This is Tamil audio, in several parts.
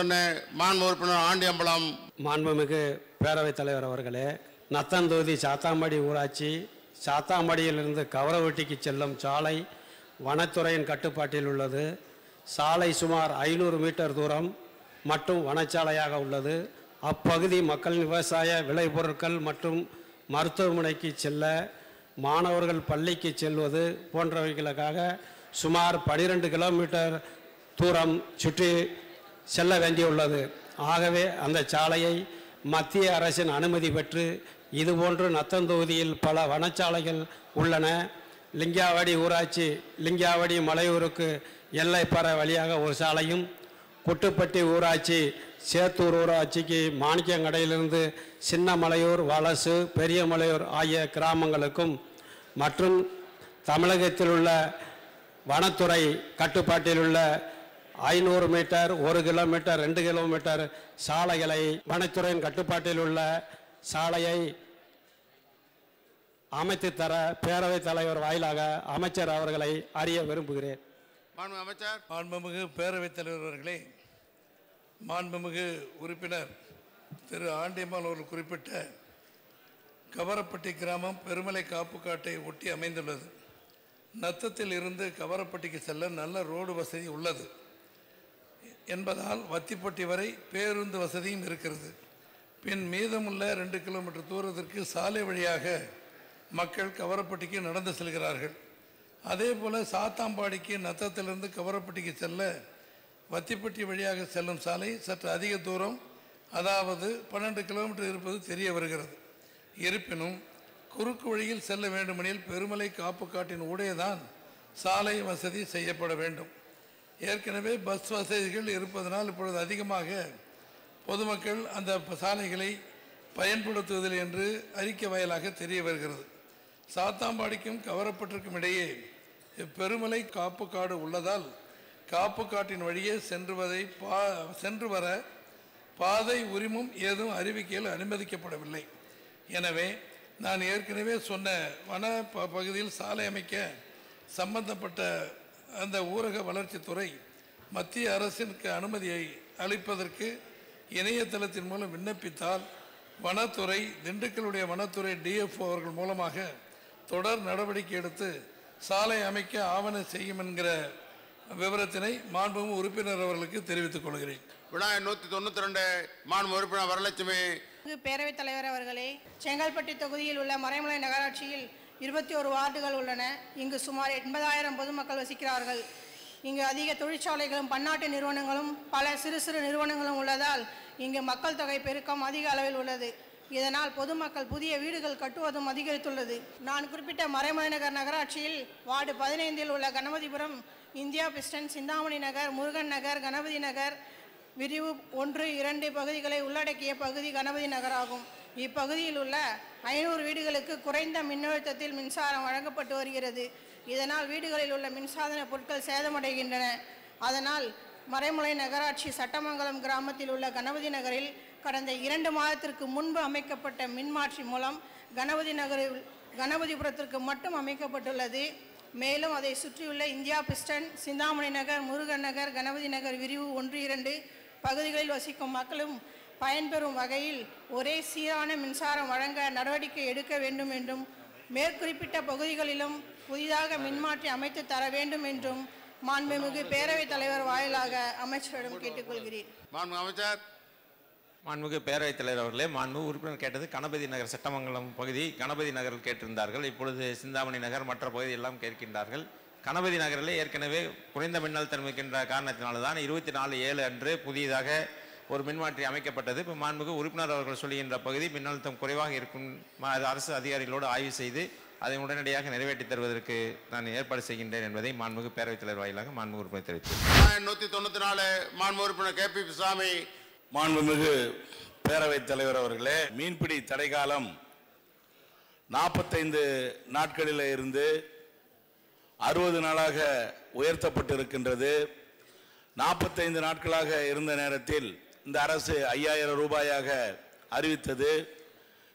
நூற்றி மாண்பு உறுப்பினர் ஆண்டியம்பலம். மாண்புமிகு பேரவைத் தலைவர் அவர்களே நத்தந்தோதி சாத்தாம்பாடி ஊராட்சி சாத்தாம்பாடியிலிருந்து கவரவட்டிக்கு செல்லும் சாலை வனத்துறையின் கட்டுப்பாட்டில் உள்ளது. சாலை சுமார் ஐநூறு மீட்டர் தூரம் மற்றும் வனச்சாலையாக உள்ளது. அப்பகுதி மக்கள் விவசாய விளைபொருட்கள் மற்றும் மருத்துவமனைக்கு செல்ல மாணவர்கள் பள்ளிக்கு செல்வது போன்றவைகளுக்காக சுமார் 12 கிலோமீட்டர் தூரம் சுற்றி செல்ல வேண்டியுள்ளது. ஆகவே அந்த சாலையை மத்திய அரசின் அனுமதி பெற்று இதுபோன்று நத்தந்தொகுதியில் பல வனச்சாலைகள் உள்ளன. லிங்காவடி ஊராட்சி லிங்காவடி மலையூருக்கு எல்லைப்பற வழியாக ஒரு சாலையும் குட்டுப்பட்டி ஊராட்சி சேத்தூர் ஊராட்சிக்கு மாணிக்கங்கடையிலிருந்து சின்னமலையூர் வலசு பெரியமலையூர் ஆகிய கிராமங்களுக்கும் மற்றும் தமிழகத்தில் உள்ள வனத்துறை கட்டுப்பாட்டில் உள்ள ஐநூறு மீட்டர் ஒரு கிலோமீட்டர் ரெண்டு கிலோமீட்டர் சாலைகளை வனத்துறையின் கட்டுப்பாட்டில் உள்ள சாலையை அமைத்து தர பேரவைத் தலைவர் வாயிலாக அமைச்சர் அவர்களை அறிய விரும்புகிறேன். மாண்பு அமைச்சர். மாண்புமிகு பேரவைத் தலைவர் அவர்களே மாண்புமிகு உறுப்பினர் திரு ஆண்டியம்மாள் அவர்கள் குறிப்பிட்ட கவரப்பட்டி கிராமம் பெருமலை காப்பு காட்டை ஒட்டி அமைந்துள்ளது. நத்தத்தில் இருந்து கவரப்பட்டிக்கு செல்ல நல்ல ரோடு வசதி உள்ளது. என்பதால் வத்திப்பட்டி வரை பேருந்து வசதியும் இருக்கிறது. பின் மீதமுள்ள ரெண்டு கிலோமீட்டர் தூரத்திற்கு சாலை வழியாக மக்கள் கவரப்பட்டிக்கு நடந்து செல்கிறார்கள். அதே போல் சாத்தாம்பாடிக்கு நத்தத்திலிருந்து கவரப்பட்டிக்கு செல்ல வத்திப்பட்டி வழியாக செல்லும் சாலை சற்று அதிக தூரம் அதாவது பன்னெண்டு கிலோமீட்டர் இருப்பது தெரிய வருகிறது. இருப்பினும் குறுக்கு வழியில் செல்ல வேண்டுமெனில் பெருமலை காப்பு காட்டின் ஊடே தான் சாலை வசதி செய்யப்பட வேண்டும். ஏற்கனவே பஸ் வசதிகள் இருப்பதனால் இப்பொழுது அதிகமாக பொதுமக்கள் அந்த சாலைகளை பயன்படுத்துவதில்லை என்று அறிக்கை வாயிலாக தெரிய வருகிறது. சாத்தாம்பாடிக்கும் கவரப்பட்டிருக்கும் இடையே பெருமலை காப்பு காடு உள்ளதால் காப்பு காட்டின் வழியே சென்றுவதை பா சென்று வர பாதை உரிமம் ஏதும் அறிவிக்கையில் அனுமதிக்கப்படவில்லை. எனவே நான் ஏற்கனவே சொன்ன வன ப பகுதியில் சாலை அமைக்க சம்பந்தப்பட்ட அந்த ஊரக வளர்ச்சித்துறை மத்திய அரசிற்கு அனுமதியை அளிப்பதற்கு இணையதளத்தின் மூலம் விண்ணப்பித்தால் வனத்துறை திண்டுக்கலுடைய வனத்துறை டிஎஃப்ஓ அவர்கள் மூலமாக தொடர் நடவடிக்கை எடுத்து சாலை அமைக்க ஆவணம் செய்யும் என்கிற விவரத்தினை மாண்புமிகு உறுப்பினர் அவர்களுக்கு தெரிவித்துக் கொள்கிறேன். விநாயகர் நூற்றி தொண்ணூற்றி ரெண்டு மாண்பு உறுப்பினர் வரலட்சுமி. பேரவைத் தலைவர் அவர்களே செங்கல்பட்டு தொகுதியில் உள்ள மறைமலை நகராட்சியில் இருபத்தி ஒரு வார்டுகள் உள்ளன. இங்கு சுமார் எண்பதாயிரம் பொதுமக்கள் வசிக்கிறார்கள். இங்கு அதிக தொழிற்சாலைகளும் பன்னாட்டு நிறுவனங்களும் பல சிறு சிறு நிறுவனங்களும் உள்ளதால் இங்கு மக்கள் தொகை பெருக்கம் அதிக அளவில் உள்ளது. இதனால் பொதுமக்கள் புதிய வீடுகள் கட்டுவதும் அதிகரித்துள்ளது. நான் குறிப்பிட்ட மறைமலைநகர் நகராட்சியில் வார்டு பதினைந்தில் உள்ள கணபதிபுரம் இந்தியா பிஸ்டன் சிந்தாமணி நகர் முருகன் நகர் கணபதி நகர் விரிவு ஒன்று இரண்டு பகுதிகளை உள்ளடக்கிய பகுதி கணபதி நகராகும். இப்பகுதியில் உள்ள ஐநூறு வீடுகளுக்கு குறைந்த மின்னழுத்தத்தில் மின்சாரம் வழங்கப்பட்டு வருகிறது. இதனால் வீடுகளில் உள்ள மின்சாதன பொருட்கள் சேதமடைகின்றன. அதனால் மறைமலை நகராட்சி சட்டமங்கலம் கிராமத்தில் உள்ள கணபதி நகரில் கடந்த இரண்டு மாதத்திற்கு முன்பு அமைக்கப்பட்ட மின்மாற்றி மூலம் கணபதி நகரில் கணபதிபுரத்திற்கு மட்டும் அமைக்கப்பட்டுள்ளது. மேலும் அதை சுற்றியுள்ள இந்தியா பிஸ்டன் சிந்தாமணி நகர் முருகன் நகர் கணபதி நகர் விரிவு ஒன்று இரண்டு பகுதிகளில் வசிக்கும் மக்களும் பயன்பெறும் வகையில் ஒரே சீரான மின்சாரம் வழங்க நடவடிக்கை எடுக்க வேண்டும் என்றும் மேற்குறிப்பிட்ட பகுதிகளிலும் புதிதாக மின்மாற்றி அமைத்து தர வேண்டும் என்றும் மாண்புமிகு பேரவைத் தலைவர் வாயிலாக அமைச்சரிடம் கேட்டுக்கொள்கிறேன். மாண்பு அமைச்சர். மாண்புமிகு பேரவைத் தலைவர் அவர்களே மாண்புமிகு உறுப்பினர் கேட்டது கணபதி நகர் சட்டமங்கலம் பகுதி. கணபதி நகரில் கேட்டிருந்தார்கள். இப்பொழுது சிந்தாமணி நகர் மற்ற பகுதி எல்லாம் கேட்கின்றார்கள். கணபதி நகரிலே ஏற்கனவே குறைந்த மின்னழுத்தம் இருக்கின்ற காரணத்தினால்தான் இருபத்தி நாலு ஏழு அன்று புதியதாக ஒரு மின்மாற்றி அமைக்கப்பட்டது. இப்போ மாண்புமிகு உறுப்பினர் அவர்கள் சொல்லுகின்ற பகுதி மின்னழுத்தம் குறைவாக இருக்கும். அரசு அதிகாரிகளோடு ஆய்வு செய்து அதை உடனடியாக நிறைவேற்றி தருவதற்கு நான் ஏற்பாடு செய்கின்றேன் என்பதை மாண்புமிகு பேரவைத் தலைவர் வாயிலாக மாண்புமிகு உறுப்பினர் தெரிவித்தார் நூற்றி தொண்ணூற்றி நாலு மாண்பு உறுப்பினர் கே. பி. சாமி மாண்புமிகு பேரவைத் தலைவர் அவர்களே மீன்பிடி தடைக்காலம் நாற்பத்தைந்து நாட்களில் இருந்து அறுபது நாளாக உயர்த்தப்பட்டிருக்கின்றது. நாற்பத்தைந்து நாட்களாக இருந்த நேரத்தில் இந்த அரசு ஐயாயிரம் ரூபாயாக அறிவித்தது.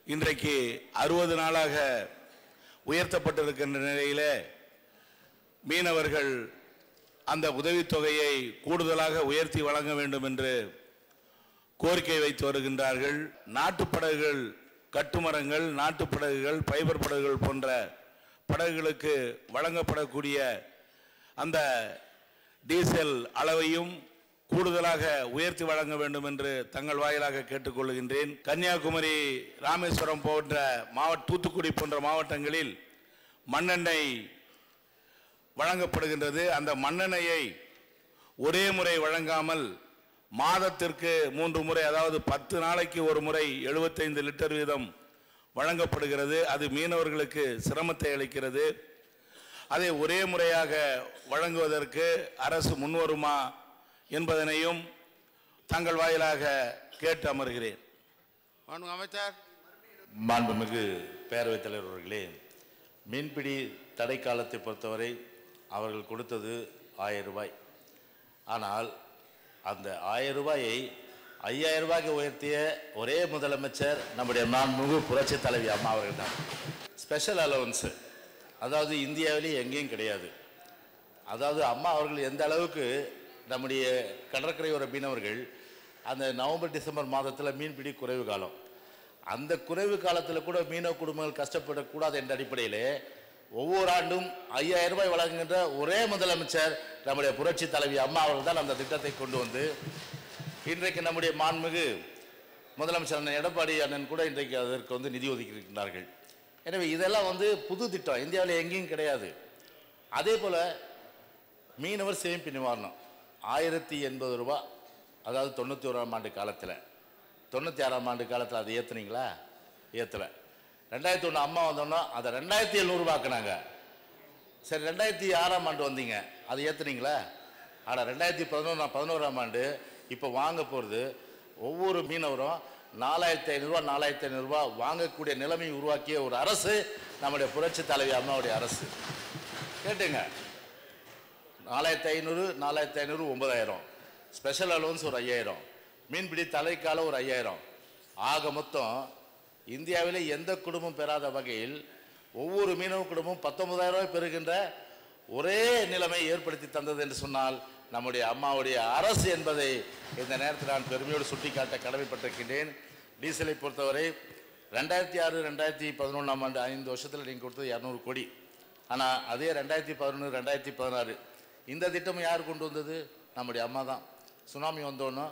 இன்றைக்கு அறுபது நாளாக உயர்த்தப்பட்டிருக்கின்ற நிலையிலே மீனவர்கள் அந்த உதவித்தொகையை கூடுதலாக உயர்த்தி வழங்க வேண்டும் என்று கோரிக்கை வைத்து வருகின்றார்கள். நாட்டுப் படகுகள் கட்டுமரங்கள் நாட்டுப் படகுகள் ஃபைபர் படகுகள் போன்ற படகுகளுக்கு வழங்கப்படக்கூடிய அந்த டீசல் அளவையும் கூடுதலாக உயர்த்தி வழங்க வேண்டும் என்று தங்கள் வாயிலாக கேட்டுக்கொள்கின்றேன். கன்னியாகுமரி ராமேஸ்வரம் போன்ற மாவட்ட தூத்துக்குடி போன்ற மாவட்டங்களில் மண்ணெண்ணெய் வழங்கப்படுகின்றது. அந்த மண்ணெண்ணெயை ஒரே முறை வழங்காமல் மாதத்திற்கு மூன்று முறை அதாவது பத்து நாளைக்கு ஒரு முறை 75 லிட்டர் வீதம் வழங்கப்படுகிறது. அது மீனவர்களுக்கு சிரமத்தை அளிக்கிறது. அதை ஒரே முறையாக வழங்குவதற்கு அரசு முன்வருமா என்பதனையும் தங்கள் வாயிலாக கேட்டு அமர்கிறேன். மாண்புமிகு அமைச்சர். மாண்புமிகு பேரவைத் தலைவர் அவர்களே மீன்பிடி தடை காலத்தை பொறுத்தவரை அவர்கள் கொடுத்தது ஆயிரம் ரூபாய். ஆனால் அந்த ஆயிரம் ரூபாயை ஐயாயிரம் ரூபாய்க்கு உயர்த்திய ஒரே முதலமைச்சர் நம்முடைய மாண்புமிகு புரட்சி தலைவி அம்மா அவர்கள் தான் ஸ்பெஷல் அலவன்ஸு. அதாவது இந்தியாவிலேயே எங்கேயும் கிடையாது. அதாவது அம்மா அவர்கள் எந்த அளவுக்கு நம்முடைய கடற்கரையோர மீனவர்கள் அந்த நவம்பர் டிசம்பர் மாதத்தில் மீன்பிடி குறைவு காலம். அந்த குறைவு காலத்தில் கூட மீனவ குடும்பங்கள் கஷ்டப்படக்கூடாது என்ற அடிப்படையிலே ஒவ்வொரு ஆண்டும் ஐயாயிரம் ரூபாய் வழங்குகின்ற ஒரே முதலமைச்சர் நம்முடைய புரட்சி தலைவி அம்மா அவர்கள் தான் அந்த திட்டத்தை கொண்டு வந்து இன்றைக்கு நம்முடைய மாண்புமிகு முதலமைச்சர் அண்ணன் எடப்பாடி அண்ணன் கூட இன்றைக்கு அதற்கு வந்து நிதி ஒதுக்கியிருக்கிறார்கள். எனவே இதெல்லாம் வந்து புது திட்டம். இந்தியாவில் எங்கேயும் கிடையாது. அதே போல் மீனவர் சேமிப்பு நிவாரணம். ஆயிரத்தி எண்பது ரூபா. அதாவது தொண்ணூற்றி ஓராம் ஆண்டு காலத்தில். தொண்ணூற்றி ஆறாம் ஆண்டு காலத்தில் அது ஏற்றுனீங்களா ஏற்றலை ரெண்டாயிரத்தி ஒன்று அம்மா வந்தோன்னா அதை ரெண்டாயிரத்தி எழுநூறுபாக்குனாங்க சரி ரெண்டாயிரத்தி ஆறாம் ஆண்டு வந்தீங்க. அதை ஏற்றுனீங்களா ஆனால் ரெண்டாயிரத்தி பதினொன்றா பதினோராம் ஆண்டு இப்போ வாங்க போகிறது ஒவ்வொரு மீனவரும் நாலாயிரத்தி ஐநூறுரூவா நாலாயிரத்தி ஐநூறுரூவா வாங்கக்கூடிய நிலைமை உருவாக்கிய ஒரு அரசு நம்முடைய புரட்சி தலைவி அம்மாவுடைய அரசு. கேட்டுங்க. நாலாயிரத்தி ஐநூறு நாலாயிரத்தி ஐநூறு ஒன்பதாயிரம். ஸ்பெஷல் அலோன்ஸ் ஒரு ஐயாயிரம். மீன்பிடி தலைக்கால ஒரு ஐயாயிரம். ஆக மொத்தம் இந்தியாவில் எந்த குடும்பம் பெறாத வகையில் ஒவ்வொரு மீனவ குடும்பமும் பத்தொன்பதாயிரம் ரூபாய் பெறுகின்ற ஒரே நிலைமை ஏற்படுத்தி தந்தது என்று சொன்னால் நம்முடைய அம்மாவுடைய அரசு என்பதை இந்த நேரத்தில் நான் பெருமையோடு சுட்டிக்காட்ட கடமைப்பட்டிருக்கின்றேன். டீசலை பொறுத்தவரை ரெண்டாயிரத்தி ஆறு ரெண்டாயிரத்தி பதினொன்றாம் ஆண்டு ஐந்து வருஷத்தில் நீங்கள் கொடுத்தது இரநூறு கோடி. ஆனால் அதே ரெண்டாயிரத்தி பதினொன்று ரெண்டாயிரத்தி பதினாறு இந்த திட்டம் யார் கொண்டு வந்தது? நம்முடைய அம்மா தான். சுனாமி வந்தோன்னோ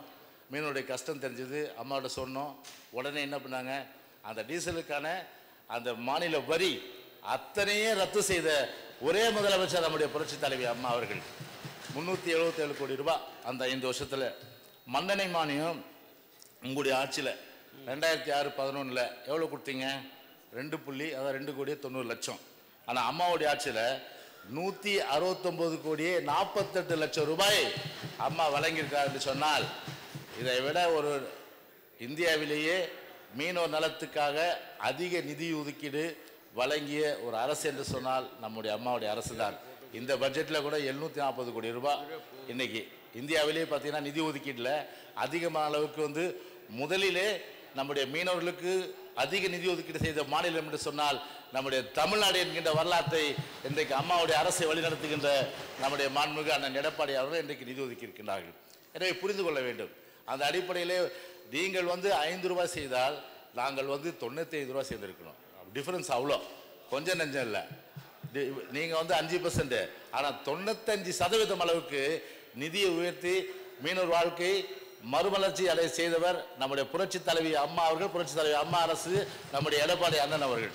மீனுடைய கஷ்டம் தெரிஞ்சது. அம்மாவோட சொன்னோம். உடனே என்ன பண்ணாங்க? அந்த டீசலுக்கான அந்த மாநில வரி அத்தனையே ரத்து செய்த ஒரே முதலமைச்சர் நம்முடைய புரட்சி தலைவி அம்மா அவர்கள். முந்நூற்றி எழுபத்தேழு கோடி ரூபாய் அந்த ஐந்து வருஷத்தில். மண்ணெண்ணெய் மானியம் உங்களுடைய ஆட்சியில். ரெண்டாயிரத்தி ஆறு பதினொன்றில் எவ்வளோ கொடுத்தீங்க? ரெண்டு புள்ளி அதாவது ரெண்டு கோடியே தொண்ணூறு லட்சம். ஆனால் அம்மாவுடைய ஆட்சியில் நூற்றி அறுபத்தொம்போது கோடியே நாற்பத்தெட்டு லட்சம் ரூபாய் அம்மா வழங்கியிருக்கார் என்று சொன்னால் இதை விட ஒரு இந்தியாவிலேயே மீனவர் நலத்துக்காக அதிக நிதி ஒதுக்கீடு வழங்கிய ஒரு அரசு என்று சொன்னால் நம்முடைய அம்மாவுடைய அரசு தான் இந்த பட்ஜெட்டில் கூட எழுநூற்றி நாற்பது கோடி ரூபாய் இன்றைக்கி இந்தியாவிலேயே பார்த்தீங்கன்னா நிதி ஒதுக்கீட்டில் அதிகமான அளவுக்கு வந்து முதலிலே நம்முடைய மீனவர்களுக்கு அதிக நிதி ஒதுக்கீடு செய்த மாநிலம் என்று சொன்னால் நம்முடைய தமிழ்நாடு என்கின்ற வரலாற்றை இன்றைக்கு அம்மாவுடைய அரசை வழிநடத்துகின்ற நம்முடைய மாண்புமிகு அண்ணன் எடப்பாடி அவர்கள் இன்றைக்கு நிதி ஒதுக்கி இருக்கின்றார்கள் எனவே புரிந்து கொள்ள வேண்டும். அந்த அடிப்படையிலே நீங்கள் வந்து ஐந்து ரூபாய் செய்தால் நாங்கள் வந்து தொண்ணூற்றி ஐந்து ரூபாய் செய்திருக்கணும் டிஃப்ரென்ஸ் அவ்வளோ. கொஞ்சம் நெஞ்சம் இல்லை. நீங்கள் வந்து அஞ்சு பர்சன்ட் ஆனால் தொண்ணூத்தஞ்சு சதவீதம் அளவுக்கு நிதியை உயர்த்தி மீனவர் வாழ்க்கை மறுமலர்ச்சி அடைய செய்தவர் நம்முடைய புரட்சி தலைவி அம்மா அவர்கள் புரட்சி தலைவி அம்மா அரசு நம்முடைய எடப்பாடி அண்ணன் அவர்கள்.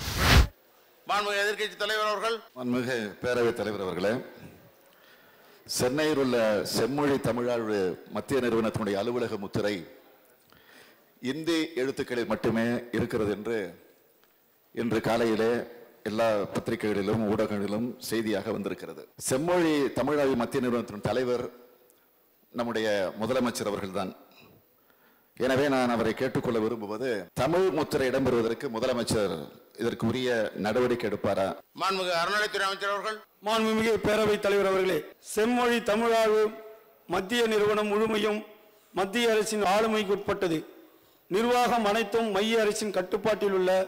மாண்புமிகு எதிர்க்கட்சி தலைவர் அவர்கள். மாண்புமிகு பேரவைத் தலைவர் அவர்களே சென்னையில் உள்ள செம்மொழி தமிழாழ்வு மத்திய நிறுவனத்தினுடைய அலுவலக முத்திரை இந்தி எழுத்துக்களில் மட்டுமே இருக்கிறது என்று இன்று காலையிலே எல்லா பத்திரிகைகளிலும் ஊடகங்களிலும் செய்தியாக வந்திருக்கிறது. செம்மொழி தமிழாழ்வு மத்திய நிறுவனத்தின் தலைவர் நம்முடைய முதலமைச்சர் அவர்கள்தான். எனவே நான் அவரை கேட்டுக்கொள்ள விரும்புவது தமிழ் முத்திரை இடம்பெறுவதற்கு முதலமைச்சர் இதற்கு உரிய நடவடிக்கை எடுப்பாரா? மாண்புமிகு அறநிலைத்துறை அமைச்சர் அவர்கள். மாண்புமிகு பேரவைத் தலைவர் அவர்களே செம்மொழி தமிழாழ்வு மத்திய நிறுவனம் முழுமையும் மத்திய அரசின் ஆளுமைக்கு உட்பட்டது. நிர்வாகம் அனைத்தும் மைய அரசின் கட்டுப்பாட்டில் உள்ள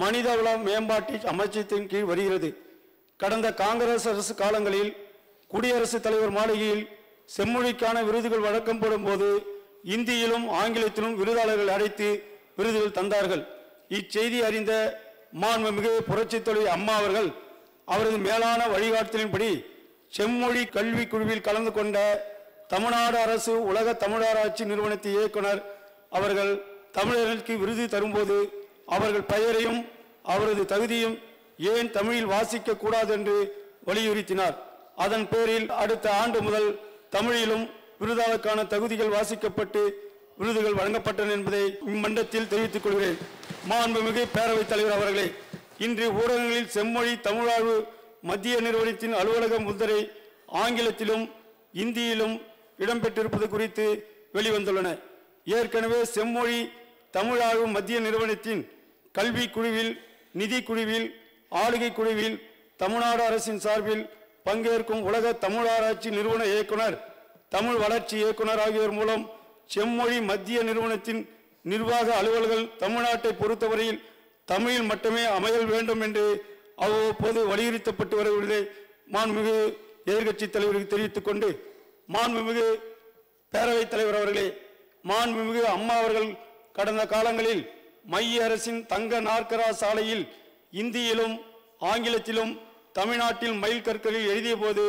மனிதவள மேம்பாட்டு அமைச்சத்தின் கீழ் வருகிறது. கடந்த காங்கிரஸ் அரசு காலங்களில் குடியரசுத் தலைவர் மாளிகையில் செம்மொழிக்கான விருதுகள் வழக்கம் போடும்போது இந்தியிலும் ஆங்கிலத்திலும் விருதாளர்கள் அழைத்து விருதுகள் தந்தார்கள். இச்செய்தி அறிந்த மாண்புமிகு புரட்சித் தொழில் அம்மா அவர்கள் அவரது மேலான வழிகாட்டுதலின்படி செம்மொழி கல்வி குழுவில் கலந்து கொண்ட தமிழ்நாடு அரசு உலக தமிழராட்சி நிறுவனத்தின் இயக்குனர் அவர்கள் தமிழர்களுக்கு விருது தரும்போது அவர்கள் பெயரையும் அவரது தகுதியும் ஏன் தமிழில் வாசிக்க கூடாது என்று வலியுறுத்தினார். அதன் பேரில் அடுத்த ஆண்டு முதல் தமிழிலும் விருதாளுக்கான தகுதிகள் வாசிக்கப்பட்டு விருதுகள் வழங்கப்பட்டன என்பதை இம்மண்டத்தில் தெரிவித்துக் கொள்கிறேன். மாண்புமிகு பேரவைத் தலைவர் அவர்களே இன்று ஊடகங்களில் செம்மொழி தமிழாய்வு மத்திய நிறுவனத்தின் அலுவலக முத்திரை ஆங்கிலத்திலும் இந்தியிலும் இடம்பெற்றிருப்பது குறித்து வெளிவந்துள்ளன. ஏற்கனவே செம்மொழி தமிழாய்வு மத்திய நிறுவனத்தின் கல்வி குழுவில் நிதி குழுவில் ஆளுகை குழுவில் தமிழ்நாடு அரசின் சார்பில் பங்கேற்கும் உலக தமிழாராய்ச்சி நிறுவன இயக்குனர் தமிழ் வளர்ச்சி இயக்குனர் ஆகியோர் மூலம் செம்மொழி மத்திய நிறுவனத்தின் நிர்வாக அலுவல்கள் தமிழ்நாட்டை பொறுத்தவரையில் தமிழில் மட்டுமே அமையல் வேண்டும் என்று அவ்வப்போது வலியுறுத்தப்பட்டு வருவதை மாண்புமிகு எதிர்க்கட்சித் தலைவருக்கு தெரிவித்துக் கொண்டு மாண்புமிகு பேரவைத் தலைவர் அவர்களே மாண்புமிகு அம்மா அவர்கள் கடந்த காலங்களில் மைய அரசின் தங்க நாற்கரா சாலையில் இந்தியிலும் ஆங்கிலத்திலும் தமிழ்நாட்டில் மைல் கற்களில் எழுதிய போது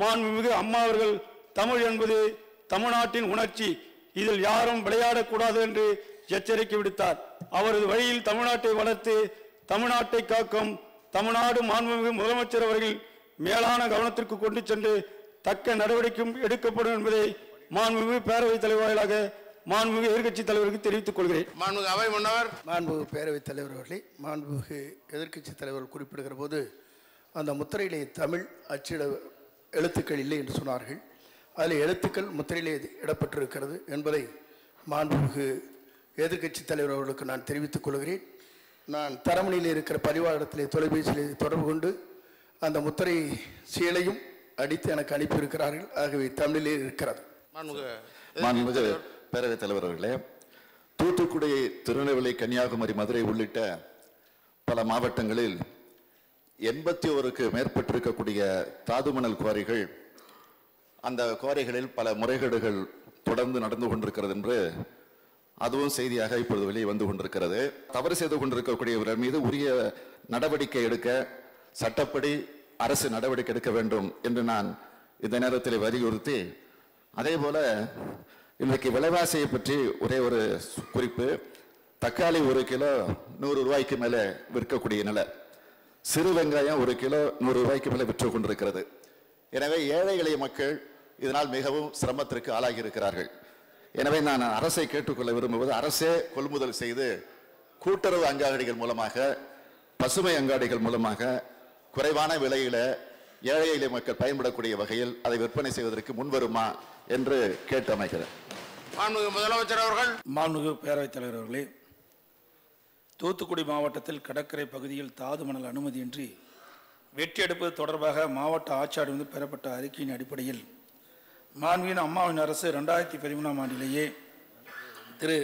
மாண்புமிகு அம்மா அவர்கள் தமிழ் என்பது தமிழ்நாட்டின் உணர்ச்சி. இதில் யாரும் விளையாடக்கூடாது என்று எச்சரிக்கை விடுத்தார். அவரது வழியில் தமிழ்நாட்டை வளர்த்து தமிழ்நாட்டை காக்கும் தமிழ்நாடு மாண்புமிகு முதலமைச்சர் அவர்கள் மேலான கவனத்திற்கு கொண்டு சென்று தக்க நடவடிக்கையும் எடுக்கப்படும் என்பதை மாண்புமிகு பேரவைத் தலைவர் வாயிலாக மாண்புமிகு எதிர்க்கட்சித் தலைவருக்கு தெரிவித்துக் கொள்கிறேன். மாண்புமிகு அவை முன்னவர். மாண்புமிகு பேரவைத் தலைவர் அவர்களே மாண்புமிகு எதிர்க்கட்சித் தலைவர் குறிப்பிடுகிற போது அந்த முத்திரையிலே தமிழ் அச்சிட எழுத்துக்கள் இல்லை என்று சொன்னார்கள். அதில் எழுத்துக்கள் முத்திரையிலே இடப்பட்டிருக்கிறது என்பதை மாண்புமிகு எதிர்க்கட்சித் தலைவர் அவர்களுக்கு நான் தெரிவித்துக் கொள்கிறேன். நான் தரமணியில் இருக்கிற பதிவாளத்திலே தொலைபேசியிலே தொடர்பு கொண்டு அந்த முத்திரை சீலையும் அடித்து எனக்கு அனுப்பியிருக்கிறார்கள். ஆகவே தமிழிலே இருக்கிறது. மாண்புமிகு மாண்புமிகு பேரவைத் தலைவர். அவர்களே தூத்துக்குடி திருநெல்வேலி கன்னியாகுமரி மதுரை உள்ளிட்ட பல மாவட்டங்களில் எண்பத்தி ஓருக்கு மேற்பட்டிருக்கக்கூடிய தாதுமணல் குவாரிகள் அந்த குவாரிகளில் பல முறைகேடுகள் தொடர்ந்து நடந்து கொண்டிருக்கிறது என்று அதுவும் செய்தியாக இப்பொழுது வெளியே வந்து கொண்டிருக்கிறது. தவறு செய்து கொண்டிருக்கக்கூடியவர்கள் மீது உரிய நடவடிக்கை எடுக்க சட்டப்படி அரசு நடவடிக்கை எடுக்க வேண்டும் என்று நான் இந்த நேரத்தில் வலியுறுத்தி அதே போல இன்றைக்கு விலைவாசியை பற்றி ஒரே ஒரு குறிப்பு தக்காளி ஒரு கிலோ நூறு ரூபாய்க்கு மேலே விற்கக்கூடிய நிலை. சிறு வெங்காயம் ஒரு கிலோ நூறு ரூபாய்க்கு மேலே விற்று கொண்டிருக்கிறது. எனவே ஏழை எளிய மக்கள் இதனால் மிகவும் சிரமத்திற்கு ஆளாகி இருக்கிறார்கள் எனவே நான் அரசை கேட்டுக்கொள்ள விரும்புவது அரசே கொள்முதல் செய்து கூட்டுறவு அங்காடிகள் மூலமாக பசுமை அங்காடிகள் மூலமாக குறைவான விலையில ஏழை எளிய மக்கள் பயன்படக்கூடிய வகையில் அதை விற்பனை செய்வதற்கு முன்வருமா என்று கேட்டு மாண்புமிகு முதலமைச்சர் அவர்கள். மாண்புமிகு பேரவைத் தலைவர் அவர்களே தூத்துக்குடி மாவட்டத்தில் கடற்கரை பகுதியில் தாது மணல் அனுமதியின்றி வெற்றி எடுப்பது தொடர்பாக மாவட்ட ஆட்சியாளர் பெறப்பட்ட அறிக்கையின் அடிப்படையில் மாண்பின் அம்மாவின் அரசு ரெண்டாயிரத்தி பதிமூணாம் ஆண்டிலேயே திரு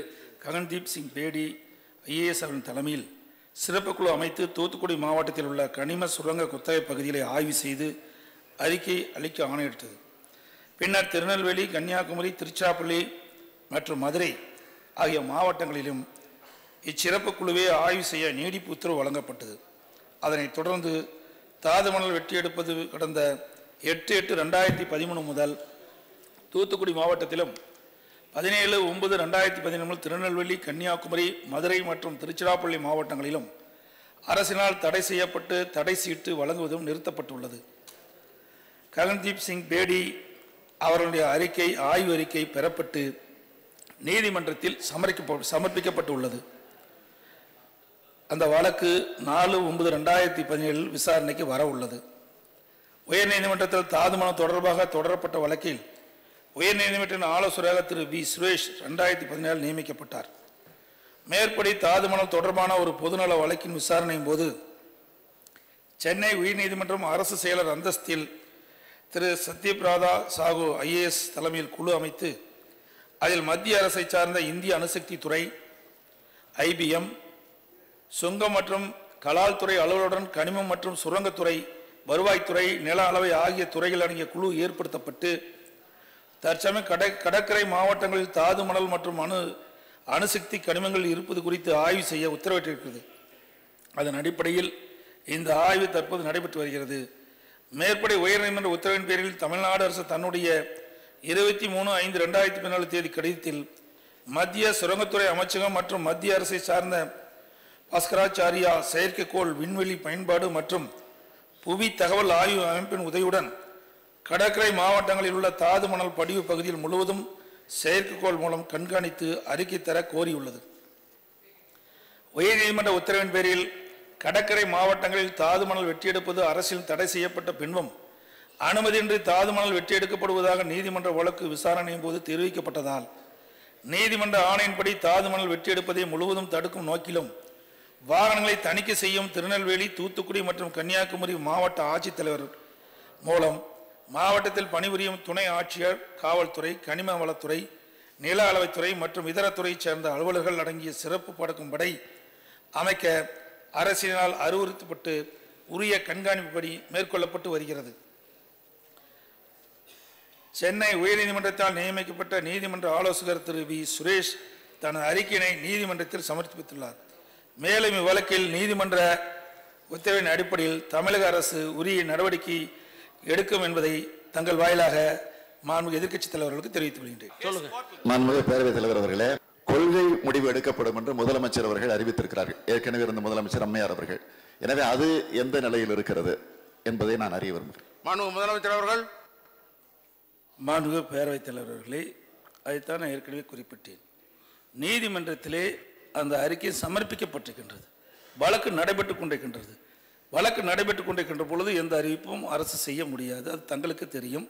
ககன்தீப் சிங் பேடி ஐஏஎஸ் அவரின் தலைமையில் சிறப்பு குழு அமைத்து தூத்துக்குடி மாவட்டத்தில் உள்ள கனிம சுரங்க குத்தகை பகுதிகளை ஆய்வு செய்து அறிக்கை அளிக்க ஆணையிட்டது. பின்னர் திருநெல்வேலி கன்னியாகுமரி திருச்சிராப்பள்ளி மற்றும் மதுரை ஆகிய மாவட்டங்களிலும் இச்சிறப்பு குழுவே ஆய்வு செய்ய நீடிப்பு உத்தரவு வழங்கப்பட்டது. அதனைத் தொடர்ந்து தாது மணல் வெட்டி எடுப்பது கடந்த எட்டு எட்டு ரெண்டாயிரத்தி பதிமூணு முதல் தூத்துக்குடி மாவட்டத்திலும் பதினேழு ஒன்பது ரெண்டாயிரத்தி பதினொன்று திருநெல்வேலி கன்னியாகுமரி மதுரை மற்றும் திருச்சிராப்பள்ளி மாவட்டங்களிலும் அரசினால் தடை செய்யப்பட்டு தடை சீட்டு வழங்குவதும் நிறுத்தப்பட்டுள்ளது. ககன்தீப் சிங் பேடி அவர்களுடைய அறிக்கை ஆய்வு அறிக்கை பெறப்பட்டு நீதிமன்றத்தில் சமர்ப்பிக்கப்பட்டுள்ளது. அந்த வழக்கு நாலு ஒன்பது ரெண்டாயிரத்தி பதினேழில் விசாரணைக்கு வர உள்ளது. உயர்நீதிமன்றத்தில் தாதுமணம் தொடர்பாக தொடரப்பட்ட வழக்கில் உயர்நீதிமன்றத்தின் ஆலோசகராக திரு வி. சுரேஷ் ரெண்டாயிரத்தி பதினேழில் நியமிக்கப்பட்டார். மேற்படி தாதுமணம் தொடர்பான ஒரு பொதுநல வழக்கின் விசாரணையின் போது சென்னை உயர்நீதிமன்றம் அரசு செயலர் அந்தஸ்தில் திரு சத்யபிரதா சாகு ஐஏஎஸ் தலைமையில் குழு அமைத்து அதில் மத்திய அரசை சார்ந்த இந்திய அணுசக்தி துறை ஐபிஎம் சுங்கம் மற்றும் கலால் துறை அலுவலருடன் கனிமம் மற்றும் சுரங்கத்துறை வருவாய்த்துறை நில அளவை ஆகிய துறைகள் அடங்கிய குழு ஏற்படுத்தப்பட்டு தற்சமயம் கடை கடற்கரை மாவட்டங்களில் தாது மணல் மற்றும் அணு அணுசக்தி கனிமங்கள் இருப்பது குறித்து ஆய்வு செய்ய உத்தரவிட்டிருக்கிறது. அதன் அடிப்படையில் இந்த ஆய்வு தற்போது நடைபெற்று வருகிறது. மேற்படி உயர்நீதிமன்ற உத்தரவின் பேரில் தமிழ்நாடு அரசு தன்னுடைய இருபத்தி மூணு ஐந்து ரெண்டாயிரத்தி பதினாலு தேதி கடிதத்தில் மத்திய சுரங்கத்துறை அமைச்சகம் மற்றும் மத்திய அரசை சார்ந்த பாஸ்கராச்சாரியா செயற்கைக்கோள் விண்வெளி பயன்பாடு மற்றும் புவி தகவல் ஆய்வு அமைப்பின் உதவியுடன் கடற்கரை மாவட்டங்களில் உள்ள தாது மணல் படிவு பகுதியில் முழுவதும் செயற்கைக்கோள் மூலம் கண்காணித்து அறிக்கை தர கோரியுள்ளது. உயர்நீதிமன்ற உத்தரவின் பேரில் கடற்கரை மாவட்டங்களில் தாது மணல் வெட்டியெடுப்பது அரசில் தடை செய்யப்பட்ட பின்பும் அனுமதியின்றி தாது மணல் வெட்டியெடுக்கப்படுவதாக நீதிமன்ற வழக்கு விசாரணையின் போது தெரிவிக்கப்பட்டதால் நீதிமன்ற ஆணையின்படி தாது மணல் வெட்டியெடுப்பதை முழுவதும் தடுக்கும் நோக்கிலும் வாகனங்களை தணிக்கை செய்யும் திருநெல்வேலி தூத்துக்குடி மற்றும் கன்னியாகுமரி மாவட்ட ஆட்சித்தலைவர் மூலம் மாவட்டத்தில் பணிபுரியும் துணை ஆட்சியர் காவல்துறை கனிம வளத்துறை நில அளவைத்துறை மற்றும் இதர துறையைச் சேர்ந்த அலுவலர்கள் அடங்கிய சிறப்பு படக்கும் படை அமைக்க அரசினால் அறிவுறுத்தப்பட்டு உரிய கண்காணிப்பு பணி மேற்கொள்ளப்பட்டு வருகிறது. சென்னை உயர்நீதிமன்றத்தால் நியமிக்கப்பட்ட நீதிமன்ற ஆலோசகர் திரு வி. சுரேஷ் தனது அறிக்கையினை நீதிமன்றத்தில் சமர்ப்பித்துள்ளார். மேலும் இவ்வழக்கில் நீதிமன்ற உத்தரவின் அடிப்படையில் தமிழக அரசு உரிய நடவடிக்கை எடுக்கும் என்பதை தங்கள் வாயிலாக மாண்பு எதிர்க்கட்சித் தலைவர்களுக்கு தெரிவித்துக் கொள்கின்றேன். சொல்லுங்க. மாண்புமிகு பேரவைத் தலைவர் அவர்களே கொள்கை முடிவு எடுக்கப்படும் என்று முதலமைச்சர் அவர்கள் அறிவித்திருக்கிறார்கள். ஏற்கனவே இருந்த முதலமைச்சர் அம்மையார் அவர்கள். எனவே அது எந்த நிலையில் இருக்கிறது என்பதை நான் அறிய விரும்புகிறேன். மாண்பு முதலமைச்சர் அவர்கள். மாண்புமிகு பேரவைத் தலைவர் அவர்களே அதைத்தான் நான் ஏற்கனவே குறிப்பிட்டேன். நீதிமன்றத்திலே அந்த அறிக்கை சமர்ப்பிக்கப்பட்டிருக்கின்றது. வழக்கு நடைபெற்றுக் கொண்டிருக்கின்றது. வழக்கு நடைபெற்றுக் கொண்டிருக்கின்ற பொழுது எந்த அறிவிப்பும் அரசு செய்ய முடியாது. அது தங்களுக்கு தெரியும்.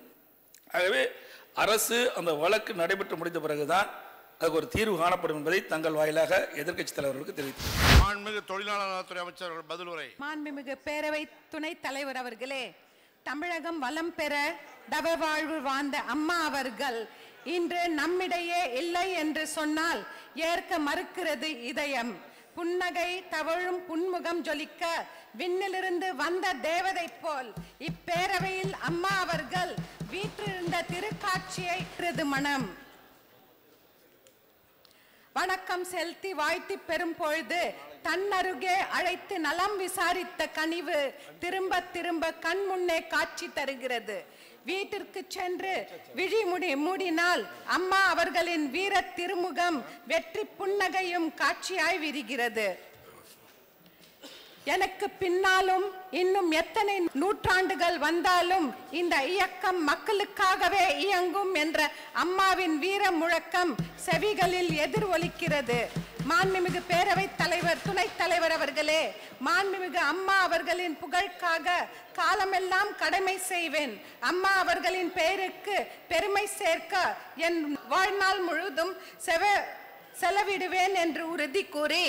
ஆகவே அரசு அந்த வழக்கு நடைபெற்று முடிந்த பிறகுதான் அதுக்கு ஒரு தீர்வு காணப்படும் என்பதை தங்கள் வாயிலாக எதிர்க்கட்சித் தலைவர்களுக்கு தெரிவித்தேன் மாண்புமிகு தொழிலாளர் நலத்துறை அமைச்சர் அவர்கள் பதில் உரை. மாண்புமிகு பேரவை துணைத் தலைவர் அவர்களே தமிழகம் வளம் பெற தவ வாழ்வு வாழ்ந்த அம்மா அவர்கள் இன்று நம்மிடையே இல்லை என்று சொன்னால் ஏற்க மறுக்கிறது இதயம். புன்னகை தவழும் புன்முகம் ஜொலிக்க விண்ணிலிருந்து வந்த தேவதை போல் இப்பேரவையில் அம்மா அவர்கள் வீற்றிருந்த திருக்காட்சியை மனம். வணக்கம் செலுத்தி வாழ்த்தி பெறும் பொழுது தன்னருகே அழைத்து நலம் விசாரித்த கனிவு திரும்ப திரும்ப கண் முன்னே காட்சி தருகிறது. வீட்டிற்கு சென்று விழிமுடி மூடினால் அம்மா அவர்களின் வீர திருமுகம் வெற்றி புன்னகையும் காட்சியாய் விரிகிறது. எனக்கு பின்னாலும் இன்னும் எத்தனை நூற்றாண்டுகள் வந்தாலும் இந்த இயக்கம் மக்களுக்காகவே இயங்கும் என்ற அம்மாவின் வீர முழக்கம் செவிகளில் எதிர் ஒலிக்கிறது மாண்புமிகு பேரவைத் தலைவர் துணைத் தலைவர் அவர்களே மாண்புமிகு அம்மா அவர்களின் புகழ்க்காக காலமெல்லாம் கடமை செய்வேன். அம்மா அவர்களின் பெயருக்கு பெருமை சேர்க்க என் வாழ்நாள் முழுதும் செவ செலவிடுவேன் என்று உறுதி கூறி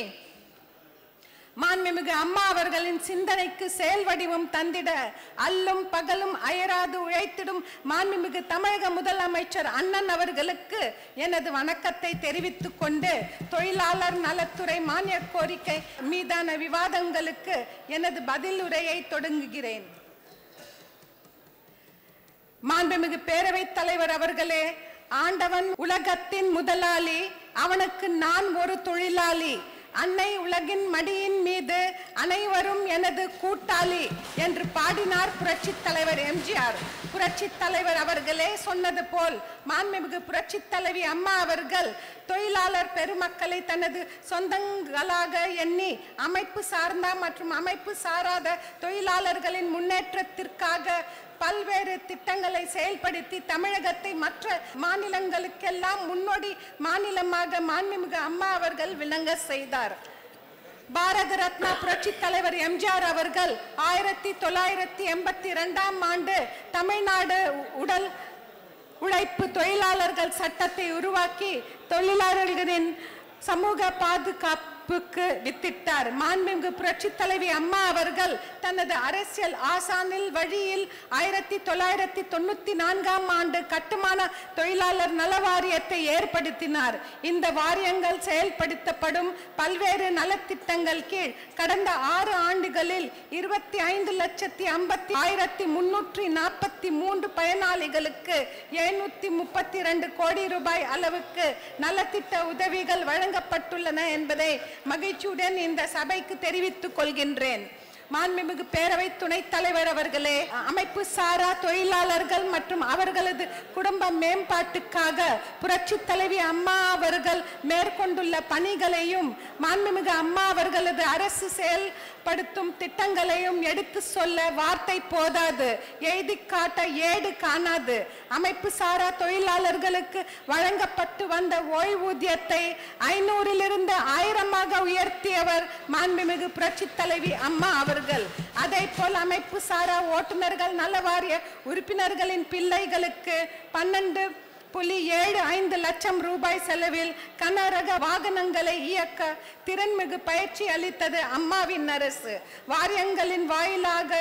மாண்புமிகு அம்மா அவர்களின் சிந்தனைக்கு செயல் வடிவம் தந்திட அல்லும் பகலும் அயராது உழைத்திடும் மாண்புமிகு தமிழக முதலமைச்சர் அண்ணன் அவர்களுக்கு எனது வணக்கத்தை தெரிவித்துக் கொண்டு தொழிலாளர் நலத்துறை மானிய கோரிக்கை மீதான விவாதங்களுக்கு எனது பதில் உரையை தொடங்குகிறேன். மாண்புமிகு பேரவைத் தலைவர் அவர்களே ஆண்டவன் உலகத்தின் முதலாளி அவனுக்கு நான் ஒரு தொழிலாளி அன்னை உலகின் மடியின் மீது அனைவரும் எனது கூட்டாளி என்று பாடினார் புரட்சித் தலைவர் எம்ஜிஆர். புரட்சித் தலைவர் அவர்களே சொன்னது போல் மாண்புமிகு புரட்சித் தலைவி அம்மா அவர்கள் தொழிலாளர் பெருமக்களை தனது சொந்தங்களாக எண்ணி அமைப்பு சார்ந்த மற்றும் அமைப்பு சாராத தொழிலாளர்களின் முன்னேற்றத்திற்காக பல்வேறு திட்டங்களை செயல்படுத்தி தமிழகத்தை மற்ற மாநிலங்களுக்கெல்லாம் முன்னோடி மாநிலமாக மாண்புமிகு அம்மா அவர்கள் விளங்க செய்தார். பாரத ரத்னா புரட்சி தலைவர் எம்ஜிஆர் அவர்கள் ஆயிரத்தி தொள்ளாயிரத்தி எண்பத்தி இரண்டாம் ஆண்டு தமிழ்நாடு உடல் உழைப்பு தொழிலாளர்கள் சட்டத்தை உருவாக்கி தொழிலாளர்களின் சமூக பாதுகாப்பு புக்கு வித்திட்டார். மாண்புமிகு புரட்சி தலைவி அம்மா அவர்கள் தனது அரசியல் ஆசானில் வழியில் ஆயிரத்தி தொள்ளாயிரத்தி தொண்ணூத்தி நான்காம் ஆண்டு கட்டுமான தொழிலாளர் நல வாரியத்தை ஏற்படுத்தினார். இந்த வாரியங்கள் செயல்படுத்தப்படும் பல்வேறு நலத்திட்டங்கள் கீழ் கடந்த ஆறு ஆண்டுகளில் இருபத்தி ஐந்து லட்சத்தி ஐம்பத்தி ஆயிரத்தி முன்னூற்றி நாற்பத்தி மூன்று பயனாளிகளுக்கு எழுநூத்தி முப்பத்தி இரண்டு கோடி ரூபாய் அளவுக்கு நலத்திட்ட உதவிகள் வழங்கப்பட்டுள்ளன என்பதை மகிழ்ச்சியுடன் இந்த சபைக்கு தெரிவித்துக் கொள்கின்றேன். மாண்புமிகு பேரவை துணைத் தலைவர் அவர்களே அமைப்பு சாரா தொழிலாளர்கள் மற்றும் அவர்களது குடும்ப மேம்பாட்டுக்காக புரட்சி தலைவி அம்மா அவர்கள் மேற்கொண்டுள்ள பணிகளையும் மாண்புமிகு அம்மா அவர்களது அரசு செயல்படுத்தும் திட்டங்களையும் எடுத்து சொல்ல வார்த்தை போதாது எழுதி காட்ட ஏடு காணாது. அமைப்பு சாரா தொழிலாளர்களுக்கு வழங்கப்பட்டு வந்த ஓய்வூதியத்தை ஐநூறிலிருந்து ஆயிரமாக உயர்த்தியவர் மாண்புமிகு புரட்சி தலைவி அம்மா அவர்கள் அதே போல் அமைப்பு சாரா ஓட்டுநர்கள் நல வாரிய உறுப்பினர்களின் பிள்ளைகளுக்கு பன்னெண்டு புள்ளி ஏழு ஐந்து லட்சம் ரூபாய் செலவில் கனரக வாகனங்களை இயக்க திறன்மிகு பயிற்சி அளித்தது அம்மாவின் அரசு. வாரியங்களின் வாயிலாக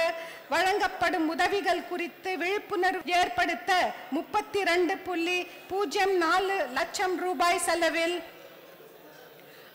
வழங்கப்படும் உதவிகள் குறித்து விழிப்புணர்வு ஏற்படுத்த முப்பத்தி ரெண்டு புள்ளி பூஜ்ஜியம் நாலு லட்சம் ரூபாய் செலவில்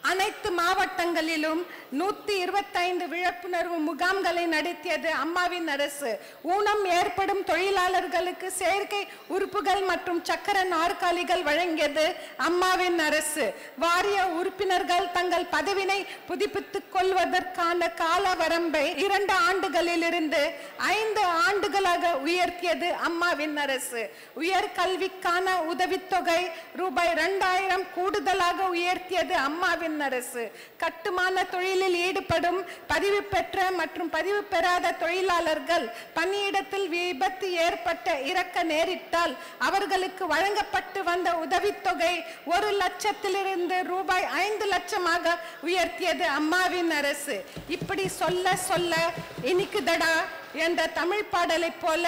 அனைத்து மாவட்டங்களிலும் நூத்தி இருபத்தைந்து விழிப்புணர்வு முகாம்களை நடத்தியது அம்மாவின் அரசு. ஊனம் ஏற்படும் தொழிலாளர்களுக்கு செயற்கை உறுப்புகள் மற்றும் சக்கர நாற்காலிகள் வழங்கியது அம்மாவின் அரசு. வாரிய உறுப்பினர்கள் தங்கள் பதவினை புதுப்பித்துக் கொள்வதற்கான கால வரம்பை இரண்டு ஆண்டுகளிலிருந்து ஐந்து ஆண்டுகளாக உயர்த்தியது அம்மாவின் அரசு. உயர்கல்விக்கான உதவித்தொகை ரூபாய் இரண்டாயிரம் கூடுதலாக உயர்த்தியது அம்மாவின் அரசு. கட்டுமான தொழிலில் ஈடுபடும் பதிவு பெற்ற மற்றும் பதிவு பெறாத தொழிலாளர்கள் பணியிடத்தில் விபத்து ஏற்பட்ட இறக்க நேரிட்டால் அவர்களுக்கு வழங்கப்பட்டு வந்த உதவித்தொகை ஒரு லட்சத்திலிருந்து ரூபாய் ஐந்து லட்சமாக உயர்த்தியது அம்மாவின் அரசு. இப்படி சொல்ல சொல்ல இனிக்குதடா என்ற தமிழ் பாடலைப் போல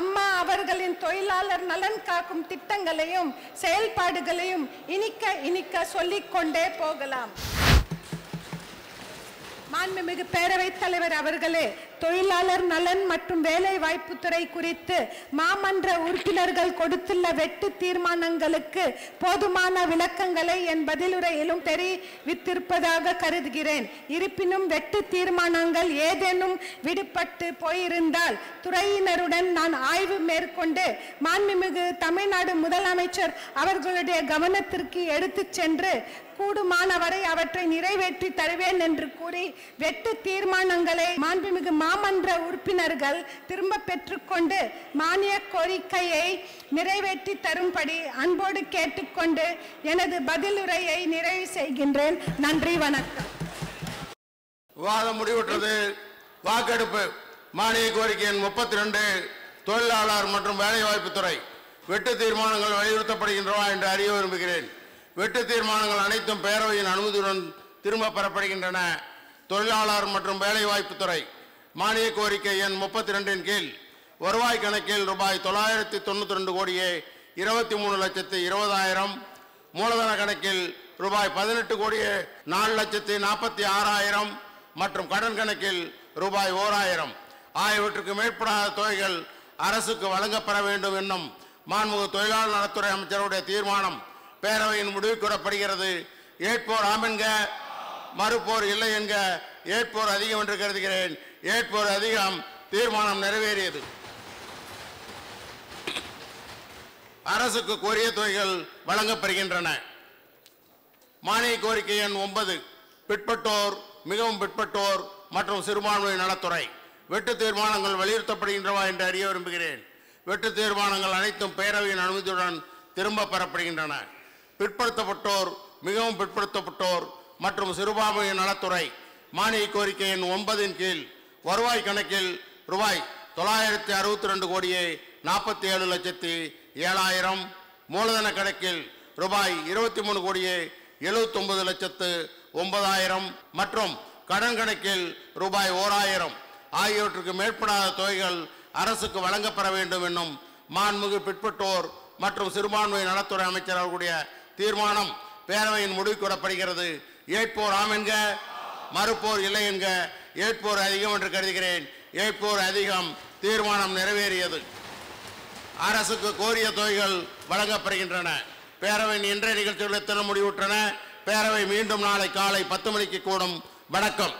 அம்மா அவர்களின் தொழிலாளர் நலன் காக்கும் திட்டங்களையும் செயல்பாடுகளையும் இனிக்க இனிக்க சொல்லிக்கொண்டே போகலாம். மாண்புமிகு பேரவைத் தலைவர் அவர்களே தொழிலாளர் நலன் மற்றும் வேலை வாய்ப்புத்துறை குறித்து மாமன்ற உறுப்பினர்கள் கொடுத்துள்ள வெட்டு தீர்மானங்களுக்கு போதுமான விளக்கங்களை என் பதிலுரையிலும் தெரிவித்திருப்பதாக கருதுகிறேன். இருப்பினும் வெட்டு தீர்மானங்கள் ஏதேனும் விடுபட்டு போயிருந்தால் துறையினருடன் நான் ஆய்வு மேற்கொண்டு மாண்புமிகு தமிழ்நாடு முதலமைச்சர் அவர்களுடைய கவனத்திற்கு எடுத்து சென்று கூடுமானவரை அவற்றை நிறைவேற்றி தருவேன் என்று கூறி வெட்டு தீர்மானங்களை மாண்புமிகு மாமன்ற உறுப்பினர்கள் திரும்ப பெற்றுக்கொண்டு மானிய கோரிக்கையை நிறைவேற்றி தரும்படி அன்போடு கேட்டுக்கொண்டு எனது பதிலுரையை நிறைவு செய்கின்றேன். நன்றி வணக்கம். விவாதம் முடிவுற்றது. வாக்கெடுப்பு. மானிய கோரிக்கை எண் முப்பத்தி ரெண்டு தொழிலாளர் மற்றும் வேலைவாய்ப்பு துறை வெட்டு தீர்மானங்கள் வலியுறுத்தப்படுகின்றன என்று அறிய விரும்புகிறேன். வெட்டு தீர்மானங்கள் அனைத்தும் பேரவையின் அனுமதியுடன் திரும்ப பெறப்படுகின்றன. தொழிலாளர் மற்றும் வேலைவாய்ப்புத்துறை மானிய கோரிக்கை எண் முப்பத்தி ரெண்டின் கீழ் வருவாய் கணக்கில் ரூபாய் தொள்ளாயிரத்தி தொண்ணூற்றி ரெண்டு கோடியே இருபத்தி மூணு லட்சத்து இருபதாயிரம். மூலதன கணக்கில் ரூபாய் பதினெட்டு கோடியே நாலு லட்சத்தி நாற்பத்தி ஆறாயிரம் மற்றும் கடன் கணக்கில் ரூபாய் ஓராயிரம். ஆகியவற்றுக்கு மேற்படாத தொகைகள் அரசுக்கு வழங்கப்பெற வேண்டும் என்னும் மாண்புமிகு தொழிலாளர் நலத்துறை அமைச்சருடைய தீர்மானம் பேரவையின் முடிவு கூறப்படுகிறது. ஏற்போர் ஆம் என்க மறுப்போர் இல்லை என்க ஏற்போர் அதிகம் என்று கருதுகிறேன். ஏற்போர் அதிகம் தீர்மானம் நிறைவேறியது. அரசுக்கு கோரிய தொகைகள் வழங்கப்படுகின்றன. மானிய கோரிக்கை எண் ஒன்பது பிற்பட்டோர் மிகவும் பிற்பட்டோர் மற்றும் சிறுபான்மை நலத்துறை. வெட்டு தீர்மானங்கள் வலியுறுத்தப்படுகின்றவா என்று அறிய விரும்புகிறேன். வெட்டு தீர்மானங்கள் அனைத்தும் பேரவையின் அனுமதியுடன் திரும்ப பெறப்படுகின்றன. பிற்படுத்தப்பட்டோர் மிகவும் பிற்படுத்தப்பட்டோர் மற்றும் சிறுபான்மை நலத்துறை. மானிய கோரிக்கை எண் ஒன்பதின் கீழ் வருவாய் கணக்கில் ரூபாய் தொள்ளாயிரத்தி அறுபத்தி ரெண்டு கோடியே நாற்பத்தி ஏழு லட்சத்தி ஏழாயிரம். மூலதன கணக்கில் ரூபாய் இருபத்தி மூணு கோடியே எழுபத்தொன்பது லட்சத்து ஒன்பதாயிரம். மற்றும் கடன் கணக்கில் ரூபாய் ஓராயிரம். ஆகியவற்றுக்கு மேற்படாத தொகைகள் அரசுக்கு வழங்கப்பெற வேண்டும் என்னும் மாண்புமிகு பிற்பட்டோர் மற்றும் சிறுபான்மை நலத்துறை அமைச்சர் அவர்களுடைய தீர்மானம் பேரவையின் முடிவுக்கு வரப்படுகிறது ஏற்போர் ஆம் என்க மறுப்போர் இல்லை என்க ஏற்போர் அதிகம் என்று கருதுகிறேன். ஏற்போர் அதிகம் தீர்மானம் நிறைவேறியது. அரசுக்கு கோரிய தொகைகள் வழங்கப்படுகின்றன. பேரவையின் இன்றைய நிகழ்ச்சிகள் எத்தனை முடிவுற்றன? பேரவை மீண்டும் நாளை காலை பத்து மணிக்கு கூடும். வணக்கம்.